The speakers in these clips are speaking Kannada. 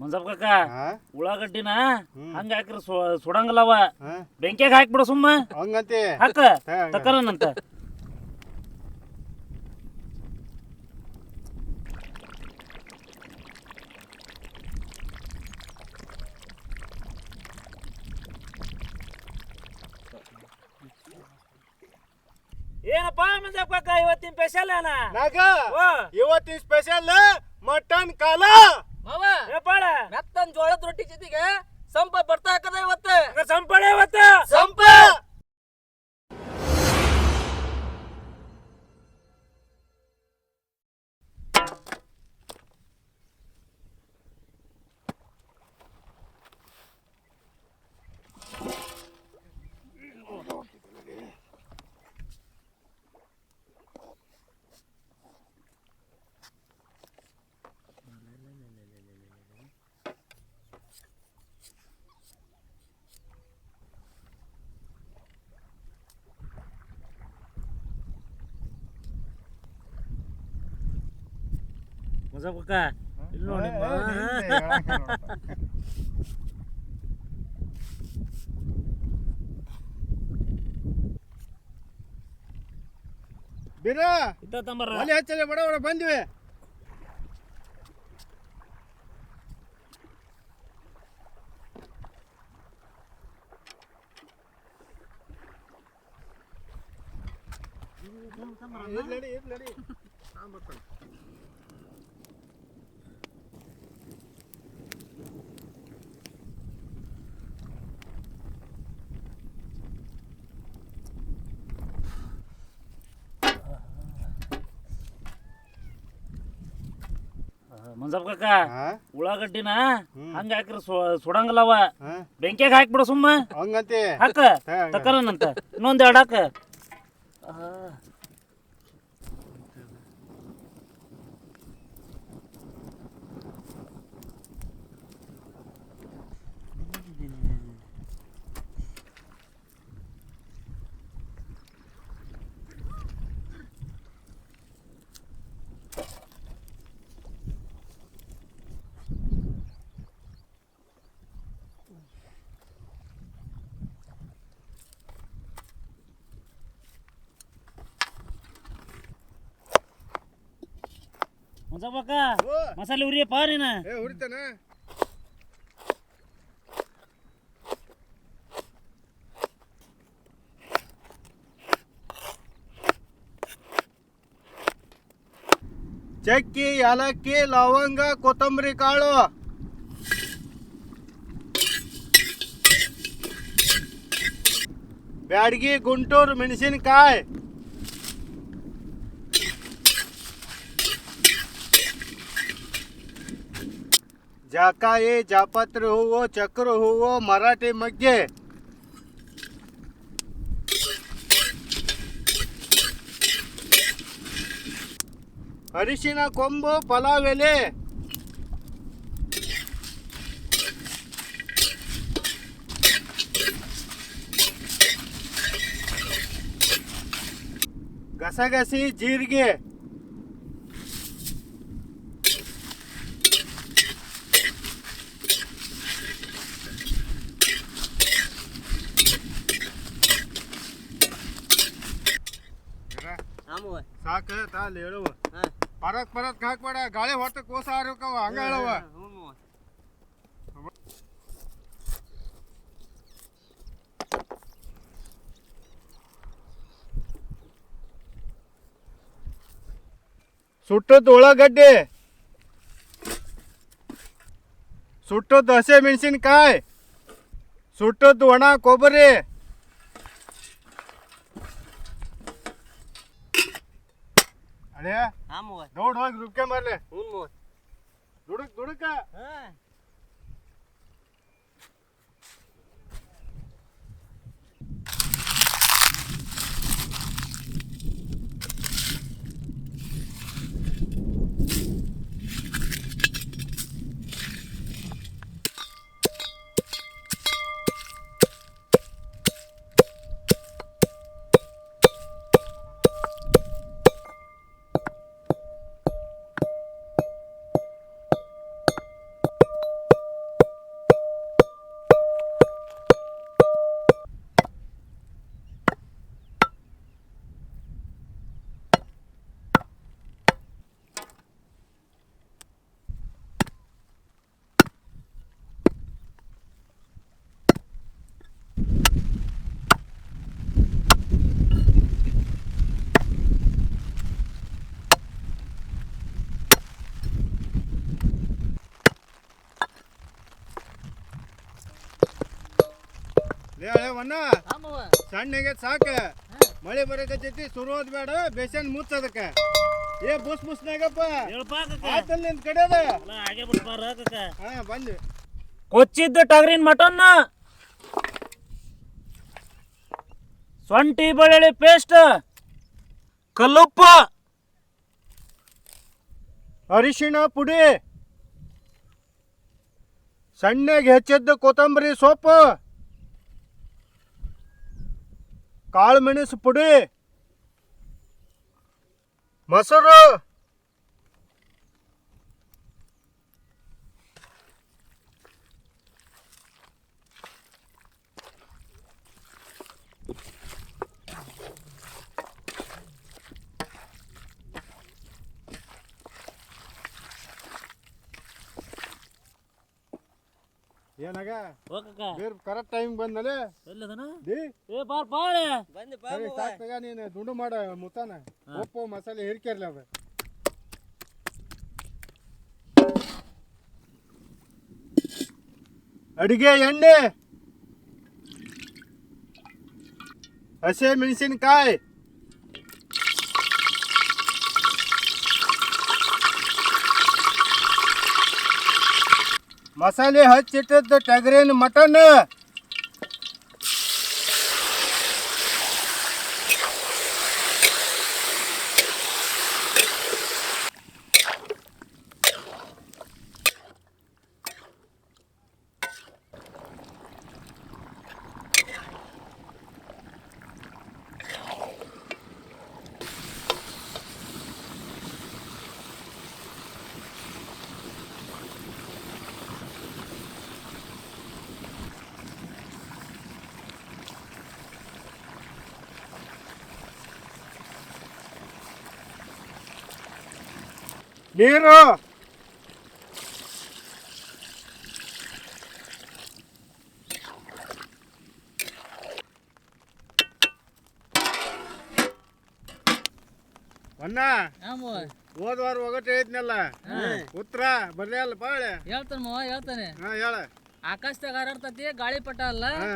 ಮಂಜಪ್ಪ ಕಾಕ ಉಳ್ಳಾಗಡ್ಡಿನ. ಹಂಗ ಹಾಕ್ರಿ ಸುಡಂಗಲ್ಲವ. ಬೆಂಕಿಯಾಗ ಹಾಕ್ಬಿಡ ಸುಮ್ಮ. ಹಂಗಂತಿ? ಹಾಕ. ತಕರನಂತ ಏನಪ್ಪ ಮಂಜಪ್ಪ ಕಾಕ ಇವತ್ತಿನ ಸ್ಪೆಷಲ್ ಏನ? ಇವತ್ತಿನ ಸ್ಪೆಷಲ್ ಮಟನ್ ಕಾಲ. ಮಾವ ಏಪಾಳ ಮೆತ್ತನ್ ಜೋಳದ ರೊಟ್ಟಿ ಜೊತೆಗೆ ಸಂಪ ಬರ್ತಾ ಹಾಕದ ಇವತ್ತ. ಸಂಪಳೆ ಇವತ್ತ? ಸಂಪ! ಮಂಜಪ್ಪ ಕಾಕ ಇಲ್ಲಿ ನೋಡಿ ಬಿರ ತಂಬರ್ರ. ಒಲೆ ಹಚ್ಚಲೆ ಬಡ ಬಡ ಬಂದ್ವಿ. ಇರ್ಲಿ ನಡಿ, ಇರ್ಲಿ ನಡಿ. ನಾನ್ ಬರ್ತೀನಿ. ಮಂಜಪ್ಪ ಕಾಕ ಹಾ ಉಳ್ಳಾಗಡ್ಡಿನ. ಹಂಗ ಹಾಕ್ರಿ ಸುಡಂಗಲ್ಲವ ಬೆಂಕಿಯಾಗ ಹಾಕ್ಬಿಡ ಸುಮ್ಮ ಹಂಗಂತಿ ಹಾಕ ತಕರನಂತ ಇನ್ನೊಂದ್ ಎರಡು ಹಾಕ ಮಂಜಪ್ಪ ಕಾಕ ಮಸಾಲೆ ಉರಿಯಪ್ಪ ನೀನ? ಏ ಹುರಿತಾನ. ಚಕ್ಕಿ ಏಲಕ್ಕಿ ಲವಂಗ ಕೊತ್ತಂಬರಿ ಕಾಳು. ಬ್ಯಾಡಗಿ ಗುಂಟೂರು ಮೆಣಸಿನಕಾಯಿ. ಜಾಕಾಯಿ ಜಾಪತ್ರಿ ಹೂವು ಚಕ್ರ ಹೂವು ಮರಾಠಿ ಮಗ್ಗೆ. ಅರಿಶಿನ ಕೊಂಬು ಪಲಾವ್ ಎಲೆ ಗಸಗಸಿ ಜೀರಿಗೆ. ಆಮವ ಸಾಕ ತಾಲ್ ಹೇಳುವ. ಪರತ್ ಪರತ್ ಹಾಕ್ಬೇಡ ಗಾಳಿ ಹೊರತ ಕೋಸ ಹಾರ್ಬೇಕವ ಹಂಗ ಹೇಳವ. ಸುಟ್ಟದ್ದು ಉಳ್ಳಾಗಡ್ಡಿ. ಸುಟ್ಟದ್ದು ಹಸಿ ಮೆಣಸಿನ್ಕಾಯಿ ಸುಟ್ಟದ್ದು ಒಣ ಕೊಬ್ಬರಿ. ಅಳಿಯ ಆಮವ ದೌಡ್ ಹೋಗಿ ರುಬ್ಕೆ ಮಾರ್ಲೆ ಹ್ಞೂ ಮಾವ ದುಡುಕ್ ದುಡುಕ ಹಾ ಸಣ್ಣಗೆ ಸಾಕ. ಮಳೆ ಬರಕತ್ತೈತಿ ಸುರೋದ್ ಬೇಡ ಬೇಸನ್ ಮುಚ್ಚದಕ್ಕ. ಏ ಬುಸ್ ಬುಸ್ನಾಗಪ್ಪ. ಆತಲ್ ಕಕ್ಕ ಹಾ ಬಂದ್ವಿ. ಕೊಚ್ಚಿದ್ದ ಟಗರಿನ ಮಟನ್ ಸೊಂಟಿ ಬೆಳ್ಳುಳ್ಳಿ ಪೇಸ್ಟ್ ಕಲ್ಲುಪ್ಪ. ಅರಿಶಿಣ ಪುಡಿ. ಸಣ್ಣಗೆ ಹೆಚ್ಚಿದ್ದು ಕೊತ್ತಂಬರಿ ಸೊಪ್ಪು. ಕಾಳು ಮೆಣಸು ಪುಡಿ. ಮೊಸರು. ಏನಾಗ? ಹೋಗಕ್ಕ. ಬೇರೆ ಕರೆಕ್ಟ್ ಟೈಮ್ ಬಂದಲೆ ಎಲ್ಲದನ? ದಿ? ಏ ಬಾರ್ ಬಾಳೆ. ಬಂದಿ ಸರಿ ಸಾಕ್ ನೀನು ದುಂಡು ಮಾಡ ಮುತ್ತಾನ. ಉಪ್ಪು ಮಸಾಲೆ ಹಿರಿಕೆರ್ಲ ಅಡಿಗೆ ಎಣ್ಣೆ. ಹಸಿ ಮೆಣಸಿನಕಾಯಿ. ಮಸಾಲೆ ಹಚ್ಚಿಟ್ಟದ್ದು ಟಗರಿನ ಮಟನ್. ನೀರು. ಅಣ್ಣ ಹೋದ ವಾರ ಒಗಟು ಹೇಳಿದ್ನಲ್ಲ ಉತ್ತರ ಬರ್ಲೇ ಅಲ್ಲ ಬಾಳೆ ಹೇಳ್ತಾನೆ ಮಾವ ಹೇಳ್ತಾನೆ. ಹಾ ಹೇಳ. ಆಕಾಶದಾಗ ಹಾರಾಡ್ತತಿ ಗಾಳಿಪಟ ಅಲ್ಲ. ಹಾ.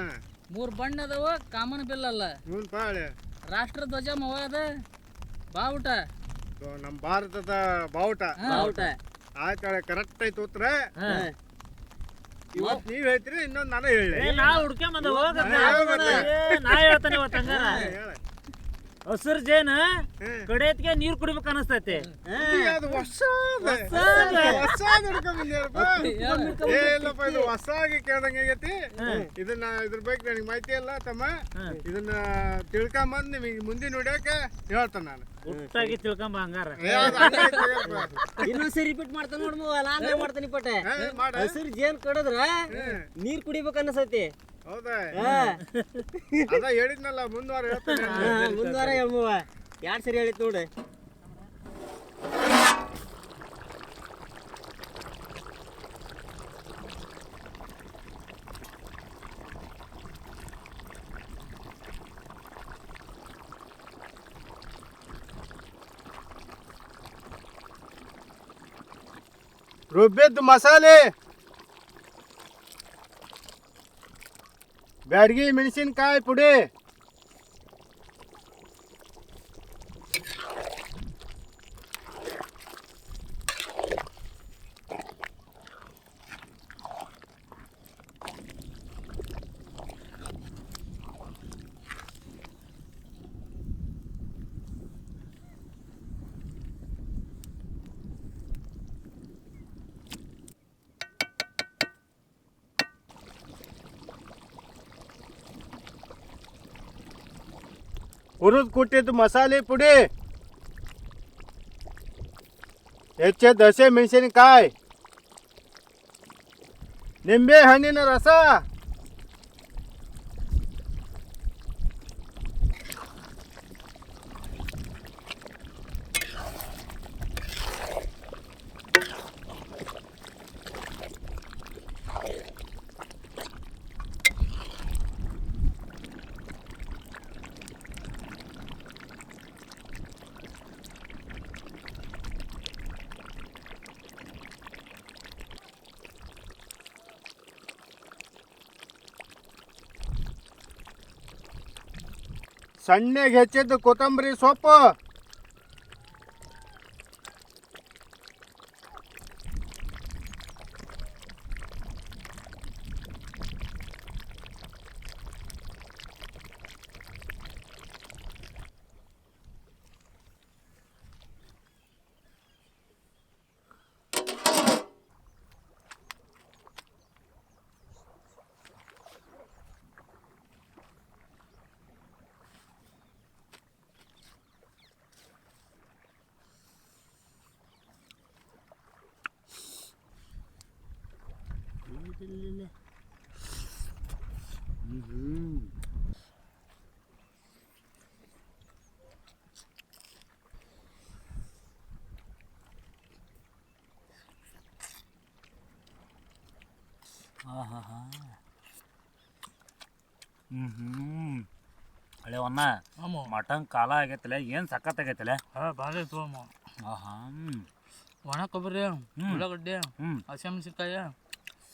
ಮೂರ್ ಬಣ್ಣ ಅದಾವ ಕಾಮನ್ ಬಿಲ್ ಅಲ್ಲ. ಹ್ಞೂ ಬಾಳೆ ರಾಷ್ಟ್ರ ಧ್ವಜ ಮವ ಅದ. ಬಾವುಟ ಸೊ, ನಮ್ಮ ಭಾರತದ ಬಾವುಟ. ಬಾವುಟ. ಆಯ್ತಾಳೆ ಕರೆಕ್ಟ್ ಐತಿ ಉತ್ತರ. ಇವತ್ತು ನೀವ್ ಹೇಳ್ತೀರಿ ಇನ್ನೊಂದು ನಾನು ಹೇಳಿ ನಾ ಹುಡ್ಕೊಂಡ್ ಬಂದೆ ಹೋಗಕ್ಕ ಹಾ, ನಾ ಹೇಳ್ತಾನೆ ಇವತ್ತು ಹಂಗಾರ. ಹೇಳ ಹಸಿರು ಜೇನ ಕಡೆತ್ಗೆ ಕಡೆಯತ್ಗೆ ನೀರ್ ಕುಡಿಬೇಕ ಅನಸ್ತೈತೆ. ಅದು. ಹೊಸಾದ ಇಲ್ಲಪ್ಪ ಇದು ಹೊಸಾಗಿ ಕೇಳ್ದಂಗ ಆಗೈತಿ. ಇದನ್ನ ಇದ್ರ ಬಗ್ಗೆ ನನಗೆ ಮಾಹಿತಿ ಇಲ್ಲ ತಮ್ಮ. ಇದನ್ನ ತಿಳ್ಕೊಂಬಂದ್ ನಿಮಗೆ ಮುಂದೆ ನೋಡ್ಯಾಕ ಹೇಳ್ತಾನ ನಾನು. ಒಟ್ಟಾಗಿ ತಿಳ್ಕೊಂಬ ಹಂಗಾರ. ಇನ್ನೊಂದ್ಸರಿ ರಿಪೀಟ್ ಮಾಡ್ತಾನೆ ನೋಡ್ಮ ನಾನೇ ಮಾಡ್ತಾನೆ ಪಟ್ಟೆ. ಹಸಿರು ಜೇನ್ ಕಡದ್ರ. ನೀರ್ ಕುಡಿಬೇಕು ಅನಸ್ತೈತಿ. ಹೌದಾ? ಅದ ಹೇಳಿದ್ನಲ್ಲ ಮುಂದ್ವಾರ ಹೇಳ್ತೇನೆ. ಮುಂದ್ವಾರ ಎಂಬುವ ಯಾರು ಸರಿ ಹೇಳಿತ್ತು ನೋಡಿ. ರುಬ್ಬಿದ್ದು ಮಸಾಲೆ. ಬ್ಯಾಡಗಿ ಮೆಣಸಿನಕಾಯಿ ಪುಡಿ ಹುರಿದು ಕುಟ್ಟಿದ್ದು ಮಸಾಲೆ ಪುಡಿ ಹೆಚ್ಚೆದ್ದು ಹಸೆ ಮೆಣಸಿನಕಾಯಿ ನಿಂಬೆ ಹಣ್ಣಿನ ರಸ ಸಣ್ಣಗೆ ಹೆಚ್ಚಿದ್ದು ಕೊತ್ತಂಬರಿ ಸೊಪ್ಪು. ಹ್ಞೂ ಹ್ಞೂ ಹಳೆವನ್ನ ಆಮೋ ಮಟನ್ ಕಾಲ ಆಗೈತಲೆ ಏನು ಸಖತ್ ಆಗೈತಲೆ ಹಾ ಭಾಳ ಐತೋ ಅಮ್ಮ ಆಹಾ ಒಣ ಕೊಬ್ಬರಿ ಉಳ್ಳಾಗಡ್ಡಿ ಹ್ಞೂ ಹಸಿಮೆಣಸಿನ್ಕಾಯಿ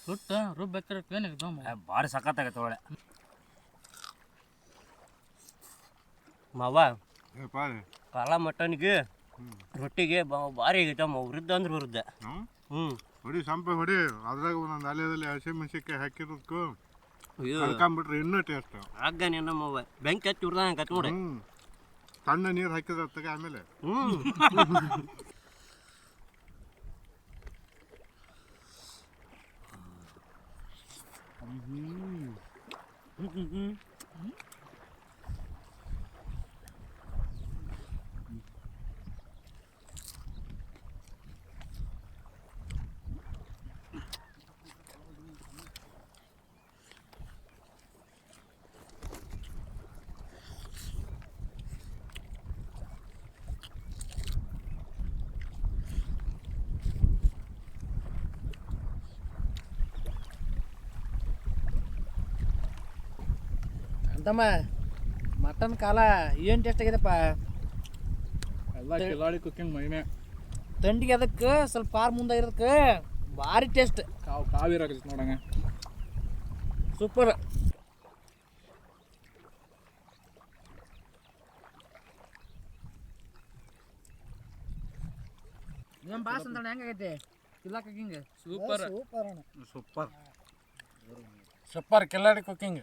ಸುಟ್ಟು ರುಬ್ಬೇಕಾರೆ ಏನಾಗಿತ್ತು ಭಾರಿ ಸಖತ್ ಆಗೈತೆ ಒಳ್ಳೆ ಮಾವ ಏಪ್ಪ, ಕಾಲ ಮಟನ್ಗೆ ರೊಟ್ಟಿಗೆ ಬಾ- ಭಾರಿ ಆಗೈತಮ್ಮ ವೃದ್ಧ ಅಂದ್ರೆ ವೃದ್ಧ ಹ್ಮ್? ಹ್ಞೂ ಹೊಡಿ ಸಂಪೆ ಹೊಡಿ ಅದ್ರಾಗ ಒಂದೊಂದು ಅಲೆದಲ್ಲಿ ಹಸಿ ಮೆಣಸಿನ್ಕಾಯಿ ಹಾಕಿರೋದಕ್ಕೂ ಅಯ್ಯೋ ಕಳ್ಕೊಂಬಿಟ್ರೆ ಇನ್ನೂ ಟೇಸ್ಟ್ ಆಗ್ಗಾನೆ ನಮ್ಮವ್ವ ಬೆಂಕಿ ಹಚ್ಚಿ ಉರ್ದಂಗ ನೋಡಿ ಹ್ಮ್ ಸಣ್ಣ ನೀರು ಹಾಕಿದ್ರ ತಗ ಆಮೇಲೆ ಹ್ಞೂ 음. 음, 음, 음. ಅಂತಮ್ಮ ಮಟನ್ ಕಾಲ ಏನು ಟೇಸ್ಟ್ ಆಗಿದೆಪ್ಪ ಎಲ್ಲ ಕಿಲಾಡಿ ಕುಕ್ಕಿಂಗ್ ಮಹಿಮೆ ತಂಡಿಗೆ ಅದಕ್ಕೆ ಸ್ವಲ್ಪ ಪಾರ್ ಮುಂದಾಗಿರೋದಕ್ಕೆ ಭಾರಿ ಟೇಸ್ಟ್ ಕಾವು ಕಾವಿರಾಗೈತೆ ನೋಡಂಗ ಸೂಪರ್ ನಮ್ಮ ಬಾಸ್ ಅಂತ ಹೆಂಗಾಗೈತೆ ತಿಲ್ಲಾಕ ಹಿಂಗೆ ಸೂಪರ್ ಸೂಪರ್ ಸೂಪರ್ ಸೂಪರ್ ಕಿಲಾಡಿ ಕುಕ್ಕಿಂಗ್